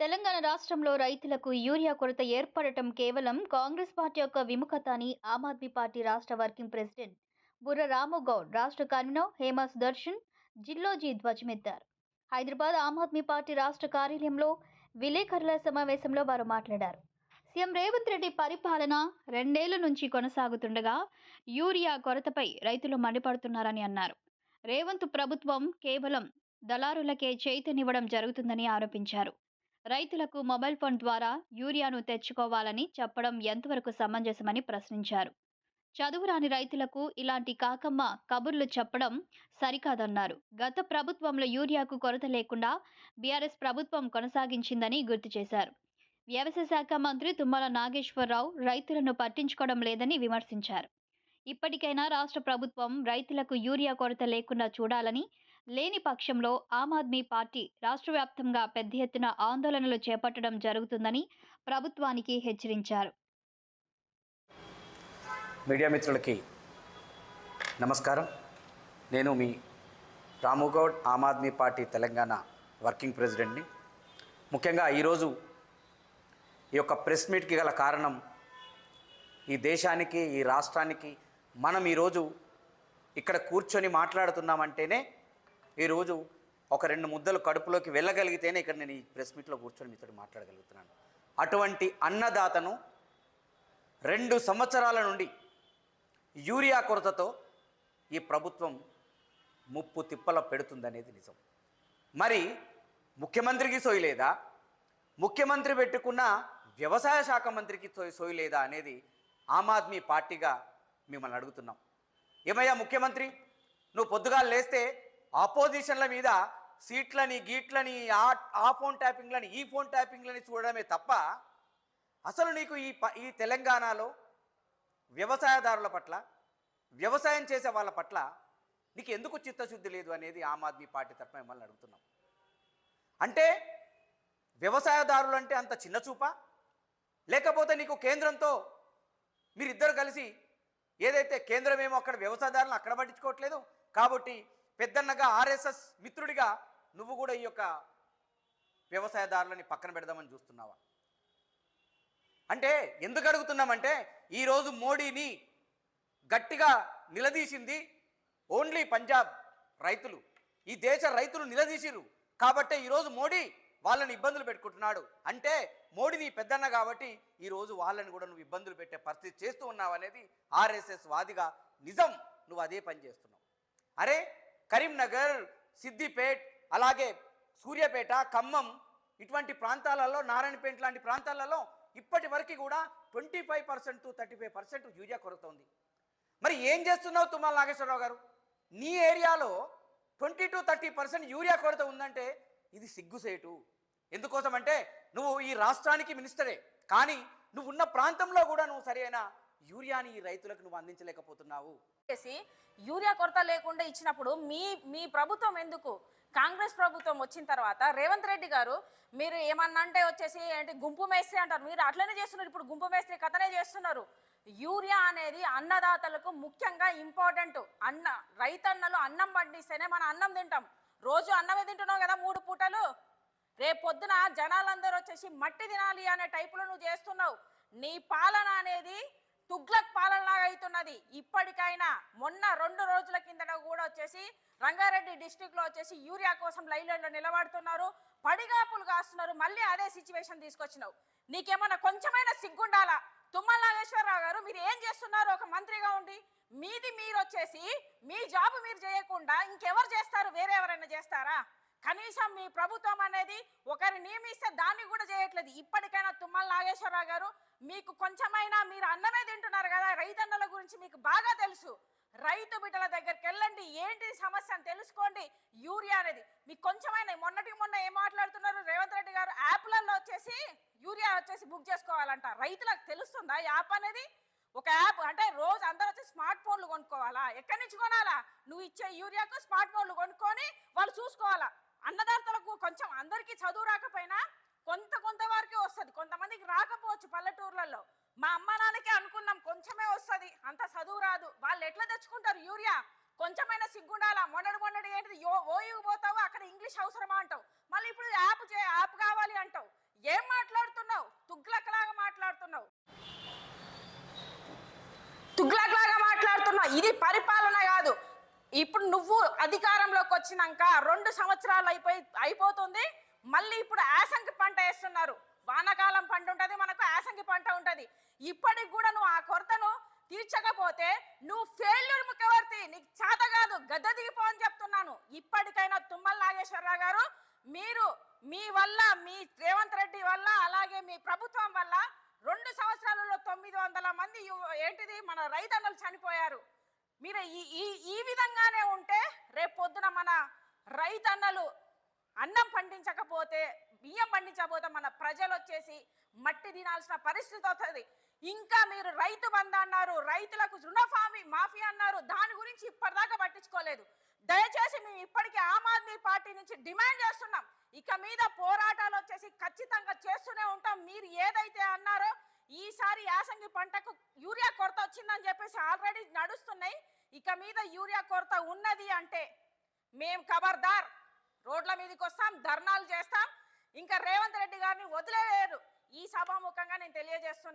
తెలంగాణ రాష్ట్రంలో రైతులకు యూరియా కొరత ఏర్పడటం కేవలం కాంగ్రెస్ పార్టీ యొక్క విముఖత అని ఆమ్ ఆద్మీ పార్టీ రాష్ట్ర వర్కింగ్ ప్రెసిడెంట్ బుర్ర రాముగౌడ్ రాష్ట్ర కన్వీనర్ హేమ సుదర్శన్ జిల్లోజీ ధ్వజమెత్తారు హైదరాబాద్ ఆమ్ ఆద్మీ పార్టీ రాష్ట్ర కార్యాలయంలో విలేకరుల సమావేశంలో వారు మాట్లాడారు. సీఎం రేవంత్ రెడ్డి పరిపాలన రెండేళ్ళ నుంచి కొనసాగుతుండగా యూరియా కొరతపై రైతులు మండిపడుతున్నారని అన్నారు. రేవంత్ ప్రభుత్వం కేవలం దళారులకే చైతన్యవ్వడం జరుగుతుందని ఆరోపించారు. రైతులకు మొబైల్ ఫోన్ ద్వారా యూరియాను తెచ్చుకోవాలని చెప్పడం ఎంతవరకు సమంజసమని ప్రశ్నించారు. చదువురాని రైతులకు ఇలాంటి కాకమ్మ కబుర్లు చెప్పడం సరికాదన్నారు. గత ప్రభుత్వంలో యూరియాకు కొరత లేకుండా బీఆర్ఎస్ ప్రభుత్వం కొనసాగించిందని గుర్తు చేశారు. వ్యవసాయ శాఖ మంత్రి తుమ్మల నాగేశ్వరరావు రైతులను పట్టించుకోవడం లేదని విమర్శించారు. ఇప్పటికైనా రాష్ట్ర ప్రభుత్వం రైతులకు యూరియా కొరత లేకుండా చూడాలని లేని పక్షంలో ఆమ్ ఆద్మీ పార్టీ రాష్ట్ర వ్యాప్తంగా పెద్ద ఎత్తున ఆందోళనలు చేపట్టడం జరుగుతుందని ప్రభుత్వానికి హెచ్చరించారు. మీడియా మిత్రులకి నమస్కారం. నేను మీ రాముగౌడ్ ఆమ్ ఆద్మీ పార్టీ తెలంగాణ వర్కింగ్ ప్రెసిడెంట్ని. ముఖ్యంగా ఈరోజు ఈ యొక్క ప్రెస్ మీట్కి గల కారణం ఈ దేశానికి ఈ రాష్ట్రానికి మనం ఈరోజు ఇక్కడ కూర్చొని మాట్లాడుతున్నామంటేనే ఈరోజు ఒక రెండు ముద్దలు కడుపులోకి వెళ్ళగలిగితేనే ఇక్కడ నేను ఈ ప్రెస్ మీట్లో కూర్చొని మీతో మాట్లాడగలుగుతున్నాను. అటువంటి అన్నదాతను రెండు సంవత్సరాల నుండి యూరియా కొరతతో ఈ ప్రభుత్వం ముప్పు తిప్పల పెడుతుందనేది నిజం. మరి ముఖ్యమంత్రికి సోయి లేదా? ముఖ్యమంత్రి పెట్టుకున్న వ్యవసాయ శాఖ మంత్రికి సోయి సోయి లేదా అనేది ఆమ్ ఆద్మీ పార్టీగా మిమ్మల్ని అడుగుతున్నాం. ఏమయ్యా ముఖ్యమంత్రి? నువ్వు పొద్దుగా లేస్తే ఆపోజిషన్ల మీద సీట్లని గీట్లని ఆ ఆ ఫోన్ ట్యాపింగ్లని ఈ ఫోన్ ట్యాపింగ్లని చూడడమే తప్ప అసలు నీకు ఈ ప ఈ తెలంగాణలో వ్యవసాయదారుల పట్ల వ్యవసాయం చేసే వాళ్ళ పట్ల నీకు ఎందుకు చిత్తశుద్ధి లేదు అనేది ఆమ్ ఆద్మీ పార్టీ తరఫున మిమ్మల్ని అడుగుతున్నాం. అంటే వ్యవసాయదారులు అంటే అంత చిన్న చూపా? లేకపోతే నీకు కేంద్రంతో మీరిద్దరు కలిసి ఏదైతే కేంద్రమేమో అక్కడ వ్యవసాయదారులను అక్కడ పట్టించుకోవట్లేదు కాబట్టి పెద్దన్నగా ఆర్ఎస్ఎస్ మిత్రుడిగా నువ్వు కూడా ఈ యొక్క వ్యవసాయదారులని పక్కన పెడదామని చూస్తున్నావా? అంటే ఎందుకు అడుగుతున్నామంటే ఈరోజు మోడీని గట్టిగా నిలదీసింది ఓన్లీ పంజాబ్ రైతులు. ఈ దేశ రైతులు నిలదీసిరు కాబట్టే ఈరోజు మోడీ వాళ్ళని ఇబ్బందులు పెట్టుకుంటున్నాడు. అంటే మోడీ నీ పెద్దన్న కాబట్టి ఈరోజు వాళ్ళని కూడా నువ్వు ఇబ్బందులు పెట్టే పరిస్థితి చేస్తూ ఉన్నావు అనేది ఆర్ఎస్ఎస్ వాదిగా నిజం నువ్వు అదే పని చేస్తున్నావు. అరే కరీంనగర్ సిద్దిపేట్ అలాగే సూర్యాపేట ఖమ్మం ఇటువంటి ప్రాంతాలలో నారాయణపేట లాంటి ప్రాంతాలలో ఇప్పటి వరకు కూడా twenty five percent to thirty five percent urea కొరత ఉంది మరి ఏం చేస్తున్నావు తుమ్మల నాగేశ్వరరావు గారు? నీ ఏరియాలో twenty to thirty percent urea కొరత ఉందంటే ఇది సిగ్గుసేటు. ఎందుకోసం అంటే నువ్వు ఈ రాష్ట్రానికి మినిస్టరే కానీ నువ్వు ఉన్న ప్రాంతంలో కూడా నువ్వు సరైన యూరియాని ఈ రైతులకు నువ్వు అందించలేకపోతున్నావు. చేసి యూరియా కొరత లేకుండా ఇచ్చినప్పుడు మీ మీ ప్రభుత్వం ఎందుకు? కాంగ్రెస్ ప్రభుత్వం వచ్చిన తర్వాత రేవంత్ రెడ్డి గారు మీరు ఏమన్నా అంటే వచ్చేసి ఏంటి గుంపు మేస్త్రి అంటారు. మీరు అట్లనే చేస్తున్నారు. ఇప్పుడు గుంపు మేస్త్రి కథనే చేస్తున్నారు. యూరియా అనేది అన్నదాతలకు ముఖ్యంగా ఇంపార్టెంట్. అన్న రైతన్నలు అన్నం పండిస్తేనే మనం అన్నం తింటాం. రోజు అన్నమే తింటున్నావు కదా మూడు పూటలు. రేపు పొద్దున జనాలందరూ వచ్చేసి మట్టి తినాలి అనే టైపులో నువ్వు చేస్తున్నావు. నీ పాలన అనేది తుగ్లక్ పాలనలాగా అవుతున్నది. ఇప్పటికైనా మొన్న రెండు రోజుల కిందట కూడా వచ్చేసి రంగారెడ్డి డిస్టిక్లో వచ్చేసి యూరియా కోసం లైన్లో నిలబడుతున్నారు. పడిగాపులు కాస్తున్నారు. మళ్ళీ అదే సిచ్యువేషన్ తీసుకొచ్చినావు. నీకేమన్నా కొంచెమైనా సిగ్గుండాలా? తుమ్మల నాగేశ్వరరావు గారు మీరు ఏం చేస్తున్నారు? ఒక మంత్రిగా ఉండి మీది మీరు వచ్చేసి మీ జాబ్ మీరు చేయకుండా ఇంకెవరు చేస్తారు? వేరే ఎవరైనా చేస్తారా? కనీసం మీ ప్రభుత్వం అనేది ఒకరిని నియమిస్తే దాన్ని కూడా చేయట్లేదు. ఇప్పటికైనా తుమ్మల నాగేశ్వరరావు గారు మీకు కొంచెమైనా మీరు అన్నమే తింటున్నారు కదా రైతన్నల గురించి మీకు బాగా తెలుసు. రైతు బిడ్డల దగ్గరికి వెళ్ళండి ఏంటి సమస్య అని తెలుసుకోండి. యూరియా అనేది మీకు కొంచెమైనా మొన్నటికి మొన్న ఏం మాట్లాడుతున్నారు రేవంత్ రెడ్డి గారు? యాప్లలో వచ్చేసి యూరియా వచ్చేసి బుక్ చేసుకోవాలంట. రైతులకు తెలుస్తుందా యాప్ అనేది? ఒక యాప్ అంటే రోజు అందరూ వచ్చి స్మార్ట్ ఫోన్లు కొనుక్కోవాలా? ఎక్కడి నుంచి కొనాలా? నువ్వు ఇచ్చే యూరియాకు స్మార్ట్ ఫోన్లు కొనుక్కొని వాళ్ళు చూసుకోవాలా? అన్నదాతలకు కొంచెం అందరికీ చదువు రాకపోయినా కొంత కొంత వరకే వస్తుంది. కొంతమందికి రాకపోవచ్చు పల్లెటూర్లలో. మా అమ్మ నాన్నకే అనుకున్నాం కొంచెమే వస్తుంది. అంత చదువు రాదు. వాళ్ళు ఎట్లా తెచ్చుకుంటారు యూరియా? కొంచెమైనా సిగ్గుండాలా? మొన్నడు మొన్నడు ఏంటిది? యో పోతావు? అక్కడ ఇంగ్లీష్ అవసరమా అంటావు. మళ్ళీ ఇప్పుడు యాప్ చే యాప్ కావాలి అంటావు. ఏం మాట్లాడుతున్నావు? తుగ్లక్కలాగా మాట్లాడుతున్నావు. తుగ్లక్కలాగా మాట్లాడుతున్నావు. ఇది పరిపాలన కాదు. ఇప్పుడు నువ్వు అధికారంలోకి వచ్చినాక రెండు సంవత్సరాలు అయిపోయి అయిపోతుంది. మళ్ళీ ఇప్పుడు యాసంగి పంట వేస్తున్నారు. వానాకాలం పంట ఉంటుంది మనకు యాసంగి పంట ఉంటుంది. ఇప్పటికి కూడా నువ్వు ఆ కొరతను తీర్చకపోతే నువ్వు ఫెయిల్యూర్ ముఖ్యవర్తి నీకు చేత కాదు గద్ద దిగిపో అని చెప్తున్నాను. ఇప్పటికైనా తుమ్మల నాగేశ్వరరావు గారు మీరు మీ వల్ల మీ రేవంత్ రెడ్డి వల్ల అలాగే మీ ప్రభుత్వం వల్ల రెండు సంవత్సరాలలో తొమ్మిది వందల మంది ఏంటిది? మన రైతన్నలు చనిపోయారు. మీరు ఈ ఈ ఈ విధంగానే ఉంటే రేపు పొద్దున మన రైతన్నలు అన్నం పండించకపోతే బియ్యం పండించకపోతే మన ప్రజలు వచ్చేసి మట్టి తినాల్సిన పరిస్థితి వస్తుంది. ఇంకా మీరు రైతు బంధు అన్నారు రైతులకు రుణఫామి మాఫీ అన్నారు దాని గురించి ఇప్పటిదాకా పట్టించుకోలేదు. దయచేసి మేము ఇప్పటికీ ఆమ్ ఆద్మీ పార్టీ నుంచి డిమాండ్ చేస్తున్నాం. ఇక మీద పోరాటాలు వచ్చేసి ఖచ్చితంగా చేస్తూనే ఉంటాం. మీరు ఏదైతే అన్నారో ఈసారి యాసంగి పంటకు యూరియా కొరత వచ్చిందని చెప్పేసి ఆల్రెడీ నడుస్తున్నాయి. ఇక మీద యూరియా కొరత ఉన్నది అంటే మేం ఖబర్దార్ రోడ్ల మీదకి వస్తాం ధర్నాలు చేస్తాం. ఇంకా రేవంత్ రెడ్డి గారిని వదిలేయరు ఈ సభాముఖంగా నేను తెలియజేస్తున్నాను.